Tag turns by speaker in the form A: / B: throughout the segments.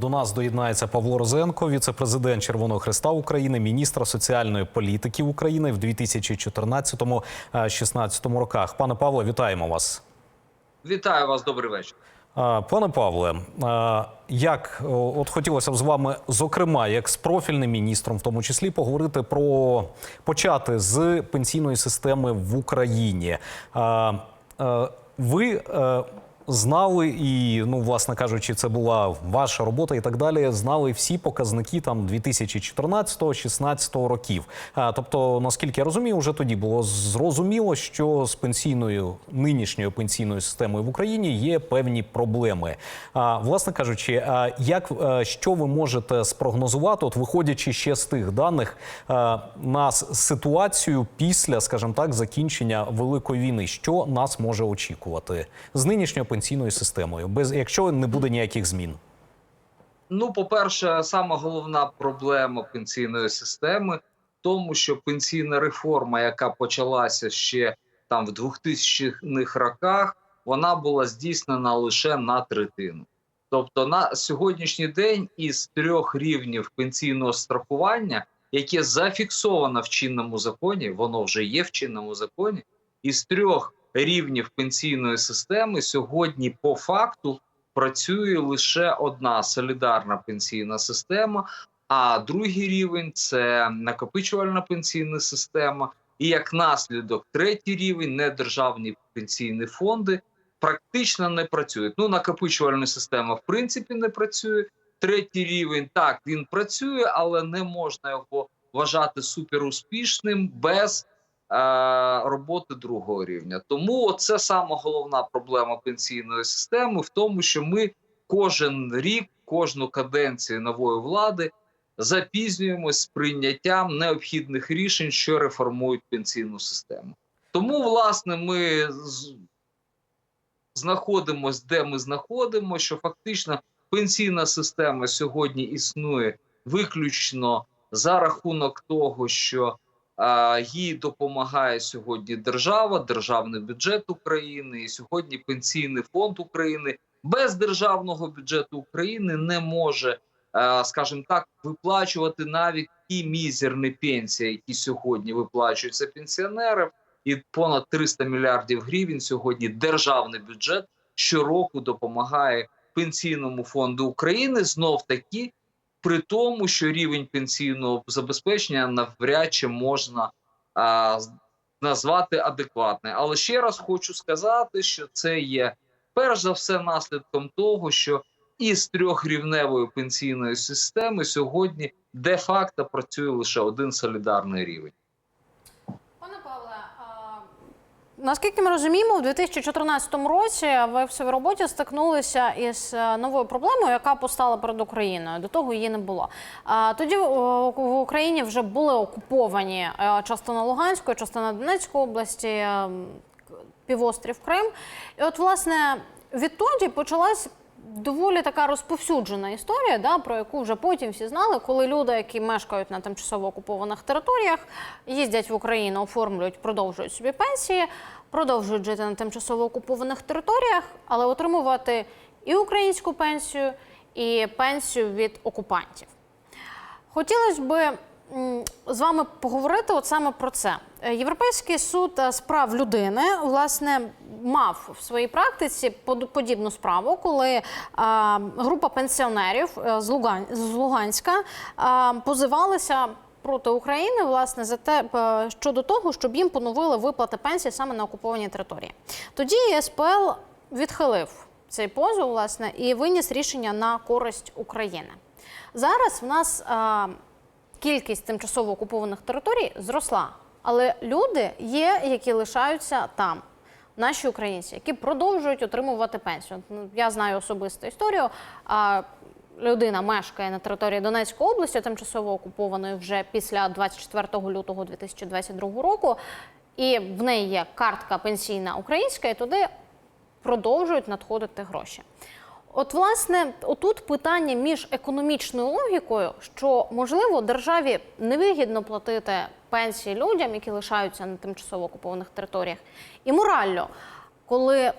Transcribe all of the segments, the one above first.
A: До нас доєднається Павло Розенко, віце-президент Червоного Христа України, міністр соціальної політики України в 2014-16 роках. Пане Павло, вітаємо вас.
B: Вітаю вас, добрий вечір.
A: Пане Павле, як о, от хотілося б з вами, зокрема, як з профільним міністром, в тому числі, поговорити про почати з пенсійної системи в Україні. Ви е, знали і, ну, власне кажучи, це була ваша робота і так далі. Знали всі показники там 2014-16 років. А, тобто, наскільки я розумію, вже тоді було зрозуміло, що з пенсійною нинішньою пенсійною системою в Україні є певні проблеми. А, власне кажучи, а як е, що ви можете спрогнозувати, от виходячи ще з тих даних е, на ситуацію після, скажімо так, закінчення великої війни, що нас може очікувати з нинішньою пенсійною системою, без якщо не буде ніяких змін?
B: Ну, по-перше, сама головна проблема пенсійної системи в тому, що пенсійна реформа, яка почалася ще там в 2000-х роках, вона була здійснена лише на третину. Тобто, на сьогоднішній день із трьох рівнів пенсійного страхування, яке зафіксовано в чинному законі, воно вже є в чинному законі, із трьох рівнів пенсійної системи сьогодні по факту працює лише одна солідарна пенсійна система, а другий рівень це накопичувальна пенсійна система. І як наслідок, третій рівень недержавні пенсійні фонди практично не працюють. Ну, накопичувальна система в принципі не працює. Третій рівень так він працює, але не можна його вважати суперуспішним без роботи другого рівня. Тому це сама головна проблема пенсійної системи в тому, що ми кожен рік, кожну каденцію нової влади запізнюємось з прийняттям необхідних рішень, що реформують пенсійну систему. Тому, власне, ми знаходимося, де ми знаходимося, що фактично пенсійна система сьогодні існує виключно за рахунок того, що їй допомагає сьогодні держава, державний бюджет України, і сьогодні пенсійний фонд України без державного бюджету України не може, а, скажімо так, виплачувати навіть ті мізерні пенсії, які сьогодні виплачуються пенсіонерам, і понад 300 мільярдів гривень сьогодні державний бюджет щороку допомагає пенсійному фонду України. Знов таки при тому, що рівень пенсійного забезпечення навряд чи можна а, назвати адекватним. Але ще раз хочу сказати, що це є перш за все наслідком того, що із трьохрівневої пенсійної системи сьогодні де-факто працює лише один солідарний рівень.
C: Пане Павле, а, наскільки ми розуміємо, в 2014 році ви в своїй роботі стикнулися із е, новою проблемою, яка постала перед Україною. До того її не було. А, Тоді в Україні вже були окуповані е, частина Луганської, частина Донецької області, е, півострів Крим. І от, власне, відтоді почалась доволі така розповсюджена історія, да, про яку вже потім всі знали, коли люди, які мешкають на тимчасово окупованих територіях, їздять в Україну, оформлюють, продовжують собі пенсії, продовжують жити на тимчасово окупованих територіях, але отримувати і українську пенсію, і пенсію від окупантів. Хотілося б з вами поговорити от саме про це. Е, Європейський суд е, з прав людини власне мав в своїй практиці под- подібну справу, коли а, група пенсіонерів е, з, Луган... з Луганська а, позивалися. Проти України власне за те е, щодо того, щоб їм поновили виплати пенсії саме на окупованій території. Тоді СПЛ відхилив цей позов, власне, і виніс рішення на користь України. Зараз в нас а, кількість тимчасово окупованих територій зросла, але люди є, які лишаються там. Наші українці, які продовжують отримувати пенсію. Ну, Я знаю особисту історію. Людина мешкає на території Донецької області, тимчасово окупованої вже після 24 лютого 2022 року. І в неї є картка пенсійна українська, і туди продовжують надходити гроші. От, власне, отут питання між економічною логікою, що можливо державі невигідно платити пенсії людям, які лишаються на тимчасово окупованих територіях, і морально, коли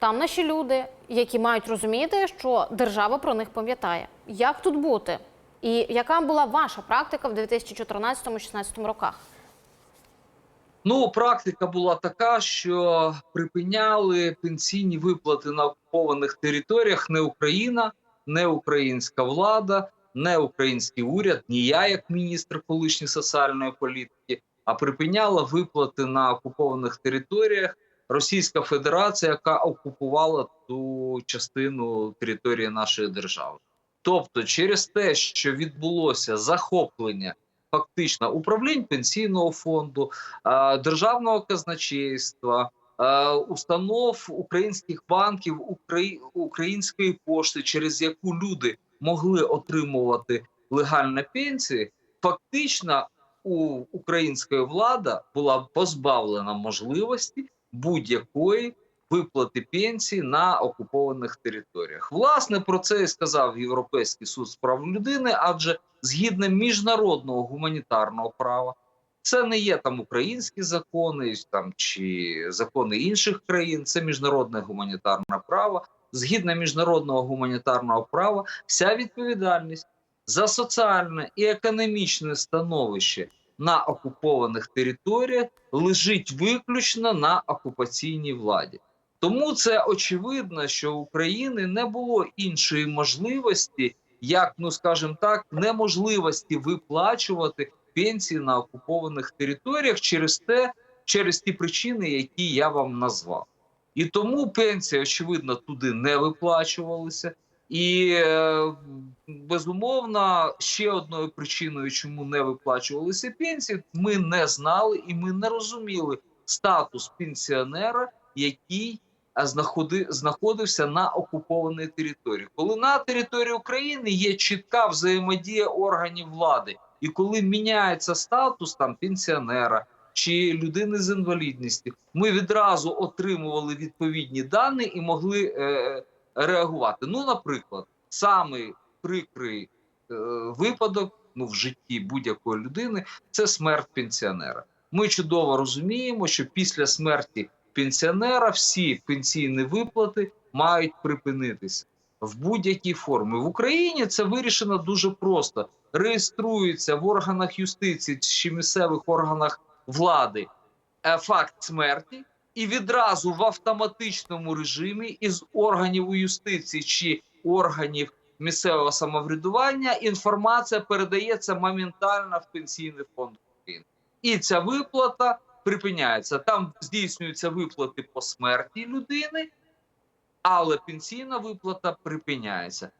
C: Там наші люди, які мають розуміти, що держава про них пам'ятає. Як тут бути? І яка була ваша практика в 2014-2016 роках?
B: Ну, практика була така, що припиняли пенсійні виплати на окупованих територіях не Україна, не українська влада, не український уряд, ні я, як міністр колишньої соціальної політики, а припиняла виплати на окупованих територіях Російська Федерація, яка окупувала ту частину території нашої держави. Тобто, через те, що відбулося захоплення фактично управлінь пенсійного фонду, державного казначейства, установ українських банків, української пошти, через яку люди могли отримувати легальні пенсії, фактично у української влада була позбавлена можливості будь-якої виплати пенсії на окупованих територіях. Власне про це і сказав Європейський суд з прав людини, адже згідно міжнародного гуманітарного права. Це не є там українські закони там чи закони інших країн. Це міжнародне гуманітарне право. Згідно міжнародного гуманітарного права, вся відповідальність за соціальне і економічне становище на окупованих територіях лежить виключно на окупаційній владі. Тому це очевидно, що у України не було іншої можливості, як ну скажімо так, неможливості виплачувати пенсії на окупованих територіях через те, через ті причини, які я вам назвав. І тому пенсії, очевидно, туди не виплачувалися. І е, безумовно, ще одною причиною, чому не виплачувалися пенсії, ми не знали і ми не розуміли статус пенсіонера, який знаходився на окупованій території. Коли на території України є чітка взаємодія органів влади, і коли міняється статус там пенсіонера чи людини з інвалідністю, ми відразу отримували відповідні дані і могли е, реагувати. Ну, наприклад, самий прикрий е, випадок ну, в житті будь-якої людини це смерть пенсіонера. Ми чудово розуміємо, що після смерті пенсіонера всі пенсійні виплати мають припинитися в будь-якій формі. В Україні це вирішено дуже просто: реєструється в органах юстиції чи місцевих органах влади е, факт смерті, і відразу в автоматичному режимі із органів юстиції чи органів місцевого самоврядування інформація передається моментально в пенсійний фонд України. І ця виплата припиняється. Там здійснюються виплати по смерті людини, але пенсійна виплата припиняється.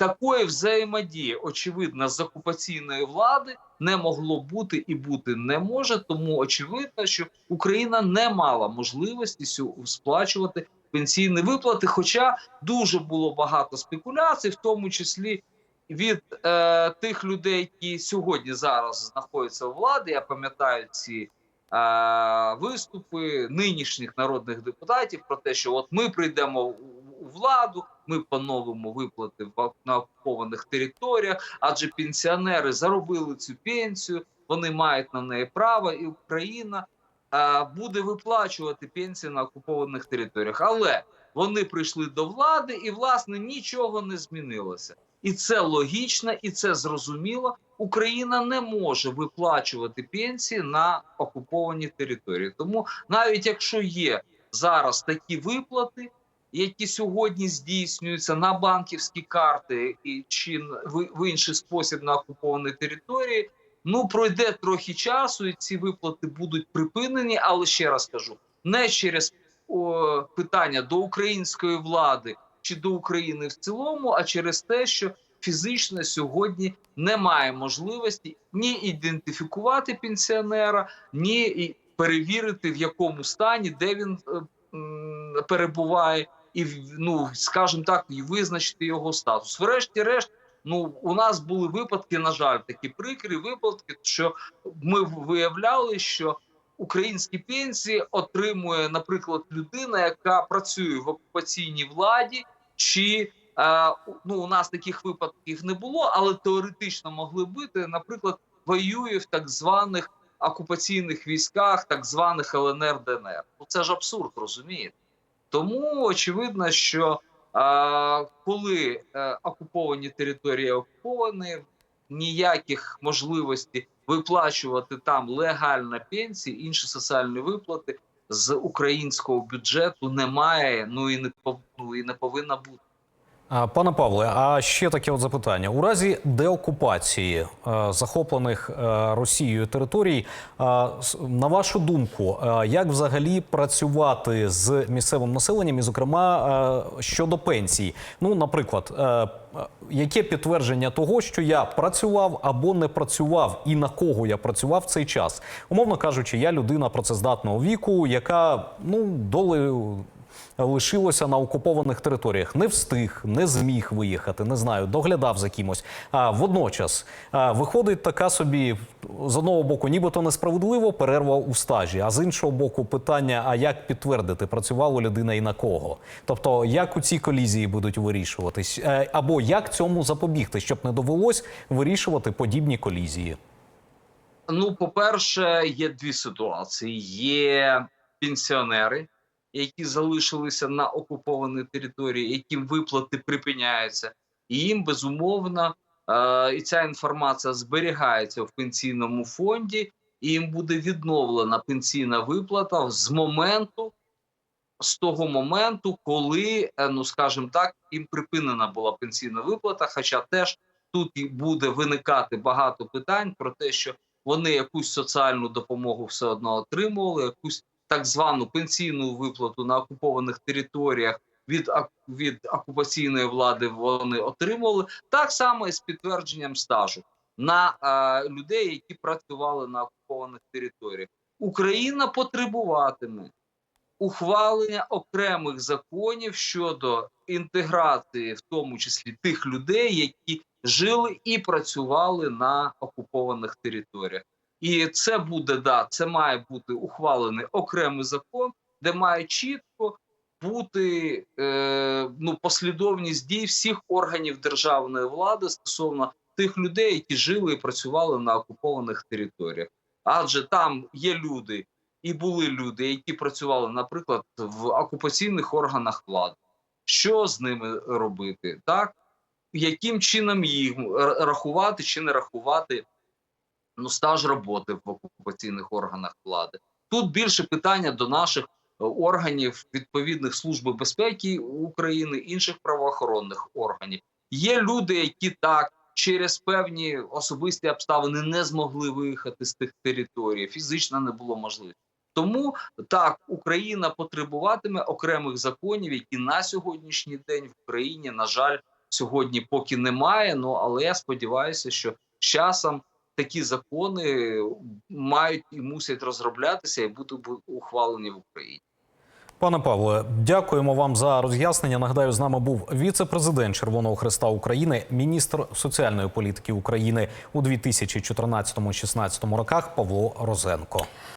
B: Такої взаємодії, очевидно, з окупаційної влади не могло бути і бути не може. Тому очевидно, що Україна не мала можливості сплачувати пенсійні виплати. Хоча дуже було багато спекуляцій, в тому числі від е, тих людей, які сьогодні зараз знаходяться у владі. Я пам'ятаю ці е, виступи нинішніх народних депутатів про те, що от ми прийдемо владу, ми поновимо виплати на окупованих територіях, адже пенсіонери заробили цю пенсію, вони мають на неї право, і Україна буде виплачувати пенсії на окупованих територіях. Але вони прийшли до влади, і власне нічого не змінилося. І це логічно, і це зрозуміло. Україна не може виплачувати пенсії на окупованій території. Тому навіть якщо є зараз такі виплати, які сьогодні здійснюються на банківські карти і чи в, інший спосіб на окупованій території, ну пройде трохи часу, і ці виплати будуть припинені. Але ще раз кажу, не через о, питання до української влади чи до України в цілому, а через те, що фізично сьогодні немає можливості ні ідентифікувати пенсіонера, ні перевірити в якому стані, де він е, перебуває, і ну скажімо так, і визначити його статус. Врешті-решт, ну у нас були випадки, на жаль, такі прикрі випадки, що ми виявляли, що українські пенсії отримує, наприклад, людина, яка працює в окупаційній владі, чи е, ну у нас таких випадків не було, але теоретично могли бути, наприклад, воює в так званих окупаційних військах, так званих ЛНР ДНР. Ну це ж абсурд, розумієте? Тому очевидно, що а, коли е, окуповані території окуповані, ніяких можливостей виплачувати там легально пенсії, інші соціальні виплати з українського бюджету немає. Ну і не ну, і не повинна бути.
A: Пане Павле, а ще таке от запитання: у разі деокупації е, захоплених е, Росією територій, е, на вашу думку, як взагалі працювати з місцевим населенням, і, зокрема щодо пенсій? Ну, наприклад, яке підтвердження того, що я працював або не працював, і на кого я працював в цей час? Умовно кажучи, я людина працездатного віку, яка ну долею лишилося на окупованих територіях. Не встиг, не зміг виїхати, не знаю, доглядав за кимось. А водночас виходить така собі з одного боку, нібито несправедливо перерва у стажі, а з іншого боку, питання: а як підтвердити, працювала людина і на кого? Тобто, як у цій колізії будуть вирішуватись, Е, або як цьому запобігти, щоб не довелось вирішувати подібні колізії?
B: Ну, по-перше, є дві ситуації: є пенсіонери, які залишилися на окупованій території, яким виплати припиняються, і їм безумовно е- і ця інформація зберігається в пенсійному фонді, і їм буде відновлена пенсійна виплата з моменту. З того моменту, коли, е, ну скажімо так, їм припинена була пенсійна виплата, хоча теж тут і буде виникати багато питань про те, що вони якусь соціальну допомогу все одно отримували, якусь так звану пенсійну виплату на окупованих територіях від, від окупаційної влади вони отримували. Так само і з підтвердженням стажу на е, людей, які працювали на окупованих територіях. Україна потребуватиме ухвалення окремих законів щодо інтеграції, в тому числі тих людей, які жили і працювали на окупованих територіях. І це буде да, це має бути ухвалений окремий закон, де має чітко бути е, ну, послідовність дій всіх органів державної влади стосовно тих людей, які жили і працювали на окупованих територіях. Адже там є люди, і були люди, які працювали, наприклад, в окупаційних органах влади. Що з ними робити? Так яким чином їх рахувати чи не рахувати ну, стаж роботи в окупаційних органах влади? Тут більше питання до наших е, органів відповідних служби безпеки України, інших правоохоронних органів. Є люди, які так через певні особисті обставини не змогли виїхати з тих територій, фізично не було можливості. Тому так Україна потребуватиме окремих законів, які на сьогоднішній день в Україні, на жаль, сьогодні поки немає. Ну але я сподіваюся, що з часом такі закони мають і мусять розроблятися і бути бу- ухвалені в Україні.
A: Пане Павле, дякуємо вам за роз'яснення. Нагадаю, з нами був віце-президент Червоного Христа України, міністр соціальної політики України у 2014-16 роках Павло Розенко.